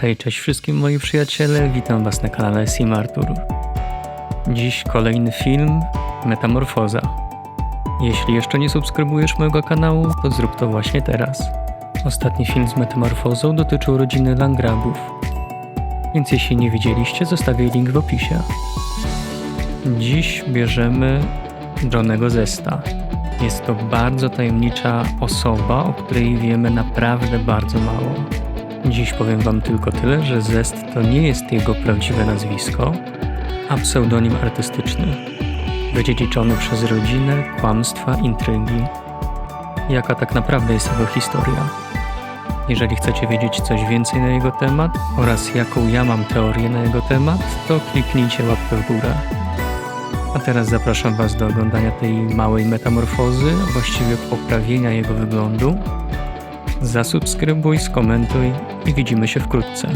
Hej, cześć wszystkim moi przyjaciele, witam was na kanale Sim Artur. Dziś kolejny film Metamorfoza. Jeśli jeszcze nie subskrybujesz mojego kanału, to zrób to właśnie teraz. Ostatni film z Metamorfozą dotyczył rodziny Langrabów. Więc jeśli nie widzieliście, zostawię link w opisie. Dziś bierzemy Johnego Zesta. Jest to bardzo tajemnicza osoba, o której wiemy naprawdę bardzo mało. Dziś powiem Wam tylko tyle, że Zest to nie jest jego prawdziwe nazwisko, a pseudonim artystyczny, wydziedziczony przez rodzinę, kłamstwa, intrygi. Jaka tak naprawdę jest jego historia? Jeżeli chcecie wiedzieć coś więcej na jego temat oraz jaką ja mam teorię na jego temat, to kliknijcie łapkę w górę. A teraz zapraszam Was do oglądania tej małej metamorfozy, właściwie poprawienia jego wyglądu. Zasubskrybuj, skomentuj i widzimy się wkrótce.